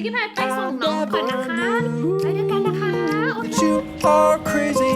ชิคกี้พายไปส่งน้องก่อนนะคะ ไปด้วยกันนะคะ you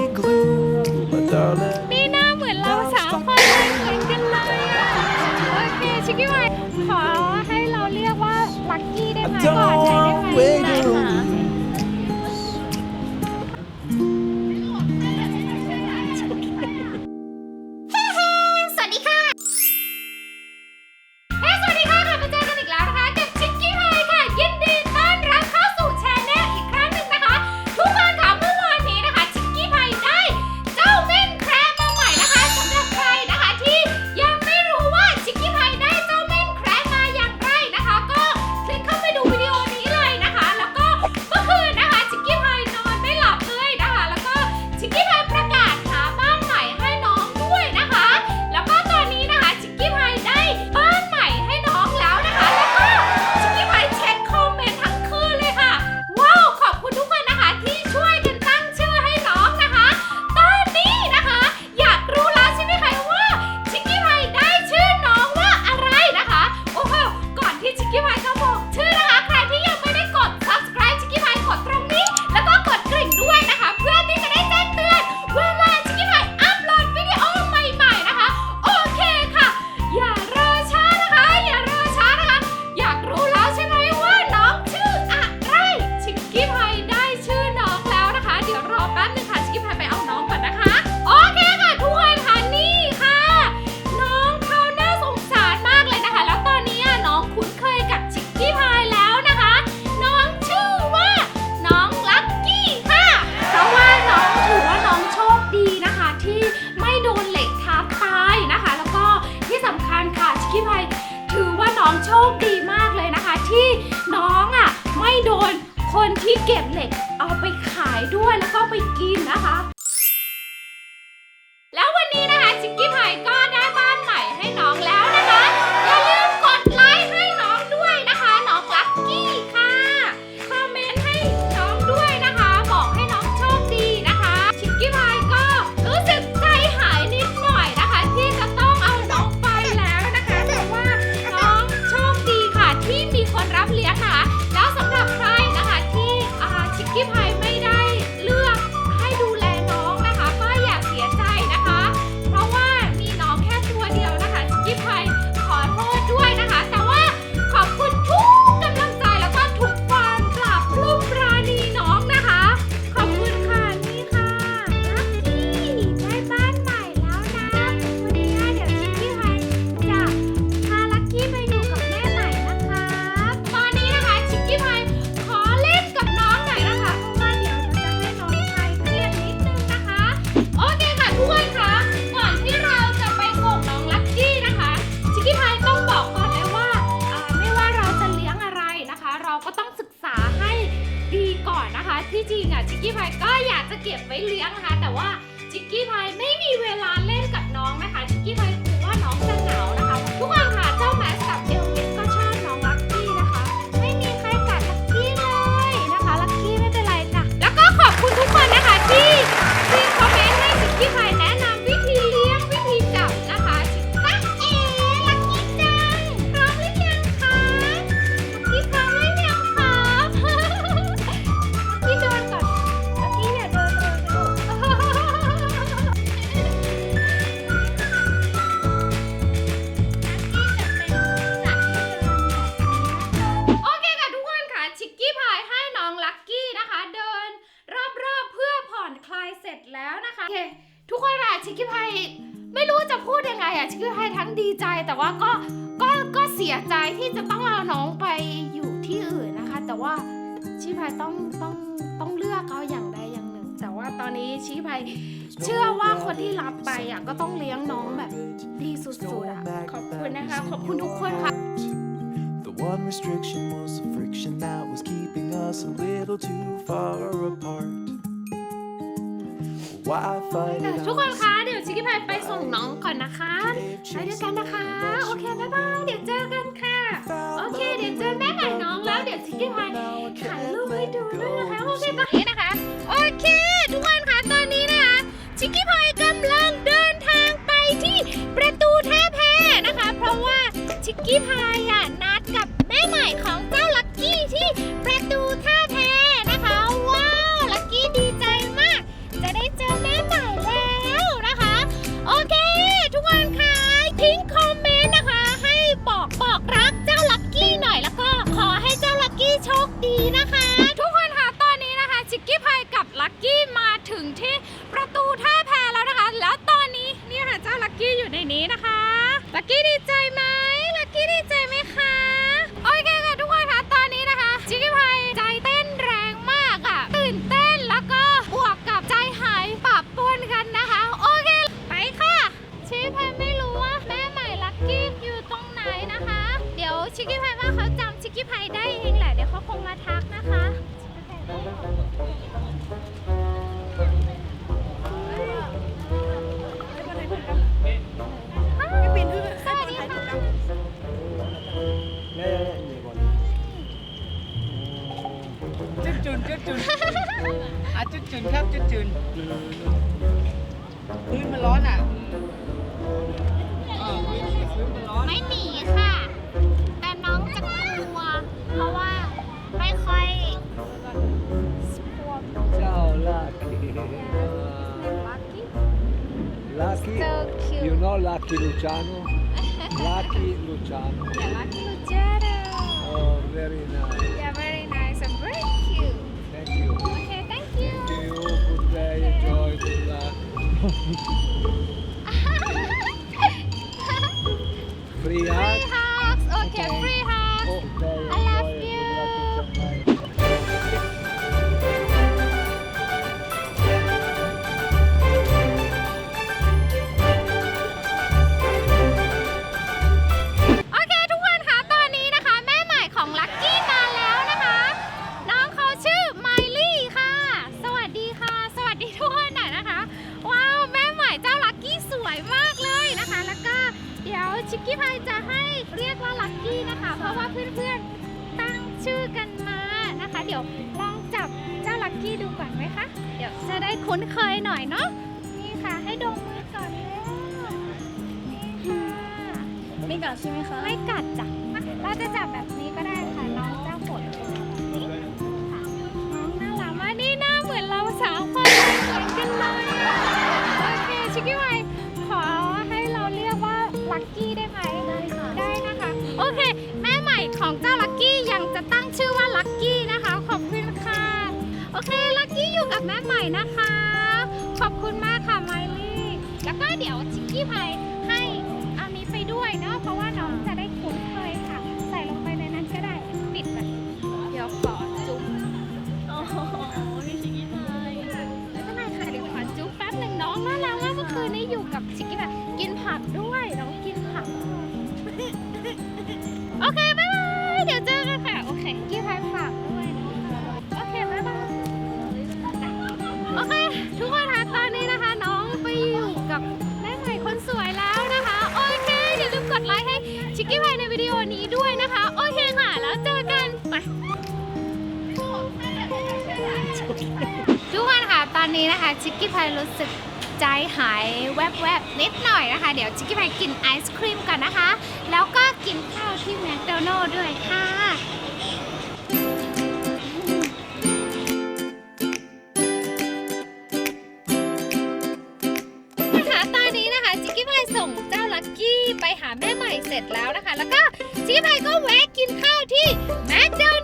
เก็บเหล็กเอาไปขายด้วยแล้วก็ไปกินนะคะ เก็บไว้เลี้ยงนะคะ แต่ว่าจิกกี้พายไม่มีเวลาเล่นกับน้องนะคะจิกกี้พาย จะต้องเอาน้องไปอยู่ที่อื่นนะคะ แต่ว่าชีพายต้องต้องต้องเลือกเอาอย่างใดอย่างหนึ่ง แต่ว่าตอนนี้ชีพายเชื่อว่าคนที่รับไปอะก็ต้องเลี้ยงน้องแบบดีสุดๆอะขอบคุณนะคะ ขอบคุณทุกคนค่ะ One restriction was the friction that was keeping us a little too far apart. Why fight ทุกคนคะ ชิคกี้พายไปส่งน้องก่อนนะคะ ไปด้วยกันนะคะ โอเคบ๊ายบาย เดี๋ยวเจอกันค่ะ โอเค เดี๋ยวเจอแม่กับน้องแล้ว เดี๋ยวชิคกี้พายถ่ายรูปให้ดูด้วยนะคะ โอเคปะนี่นะคะ โอเค ทุกคนคะตอนนี้นะคะ ชิคกี้พายกำลังเดินทางไปที่ประตูท่าแพนะคะ เพราะว่าชิคกี้พายอะนะ จุนครับจุดจุนพื้นมันร้อนอะอ่าพื้นมันร้อนไม่หนีค่ะ แต่น้องจะกลัว เพราะว่าไม่ค่อยสปอร์ตเจ้าลักกี้ lucky Lucky so cute you know Lucky Luciano Lucky Luciano yeah lucky Luciano oh very nice yeah very nice น่อยเนาะนี่ค่ะให้ดมมือก่อนแล้วนี่ค่ะไม่กัดใช่ไหมคะ ไม่กัดจ้ะเราจะจับแบบนี้ก็ได้ค่ะน้องเจ้าฝนนี่ค่ะน้องน่ารักมากนี่หน้าเหมือนเราสาวคนเหมือนกันเลยอะโอเคชิคกี้พายขอให้เราเรียกว่าลักกี้ได้ไหมได้ค่ะได้นะคะโอเค แม่ใหม่ของเจ้าลักกี้ยังจะตั้งชื่อว่าลักกี้นะคะขอบคุณค่ะโอเคลักกี้อยู่กับแม่ใหม่นะคะ เดี๋ยวชิคกี้พายให้อันนี้ไปด้วยเนาะเพราะว่าน้องจะได้ ชิคกี้พายในวิดีโอนี้ด้วยนะคะ โอเคค่ะ แล้วเจอกันไปทุกคนค่ะ ตอนนี้นะคะ ชิคกี้พายรู้สึกใจหายแวบๆนิดหน่อยนะคะ เดี๋ยวชิคกี้พายกินไอศครีมกันนะคะ แล้วก็กินข้าวที่แมคโดนัลด์ด้วยค่ะ เสร็จแล้วนะคะ แล้วก็จิกกี้พายก็แวะกินข้าวที่แมคโดน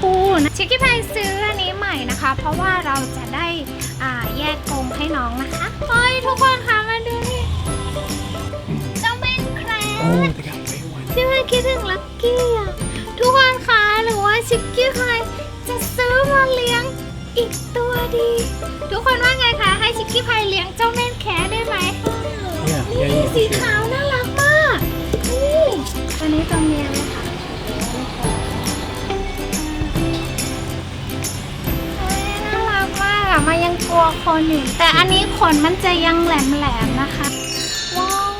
สีชมพูนะชิคกี้พายซื้ออันนี้ใหม่นะคะ เพราะว่าเราจะได้อ่าแยกกรงให้น้องนะคะเฮ้ยทุกคนคะมาดูนี่เจ้าเม่นแคร oh they got way one ที่พายคิดถึงลักกี้อะทุกคนคะหรือว่าชิคกี้พายจะซื้อมาเลี้ยงอีกตัวดี ทุกคนว่าไงคะให้ชิคกี้พายเลี้ยงเจ้าเม่นแคร์ได้ไหม นอยู่ แต่อันนี้ขนมันจะยังแหลมๆนะคะ ว้าว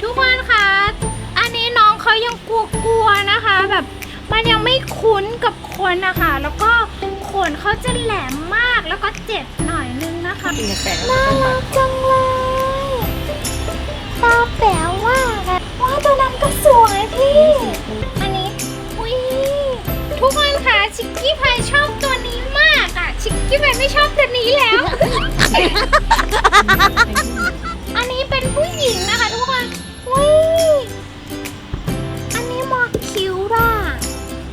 ทุกคนคะ อันนี้น้องเขายังกลัวๆนะคะ แบบมันยังไม่คุ้นกับคนนะคะ แล้วก็ขนเขาจะแหลมมากแล้วก็เจ็บหน่อยนึงนะคะน่ารักจังเลยตาแป๋วมากอะว้าตัวนั้นก็สวยพี่ี่แมนไม่ชอบตัวนี้แล้ว อันนี้เป็นผู้หญิงนะคะทุกคนอุ้ยอันนี้มอคิวร่า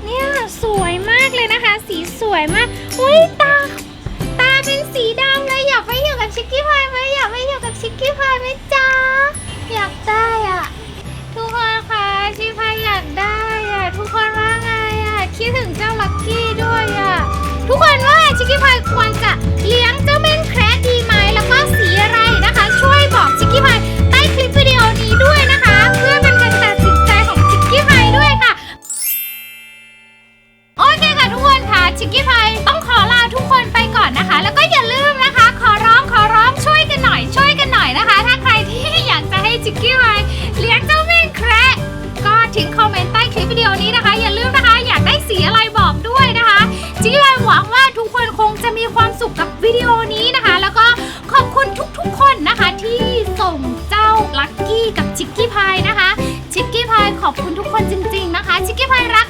เนี่ยสวยมากเลยนะคะ สีสวยมากอุ้ยตา ตาเป็นสีดำเลยอยากไปอยู่กับชิคกี้พายไหมอยากไปอยู่กับชิคกี้พายไหมจ๊ะอยากได้อะ ทุกคนคะชิคกี้พายอยากได้อะ ทุกคนว่าไงอะคิดถึงเจ้าลักกี้ด้วยอะทุกคนว่า Hoa จะมีความสุขกับวิดีโอนี้นะคะ แล้วก็ขอบคุณทุกๆคนนะคะที่ส่งเจ้าลักกี้กับชิคกี้พายนะคะ ชิคกี้พายขอบคุณทุกคนจริง ๆนะคะ ชิคกี้พายรัก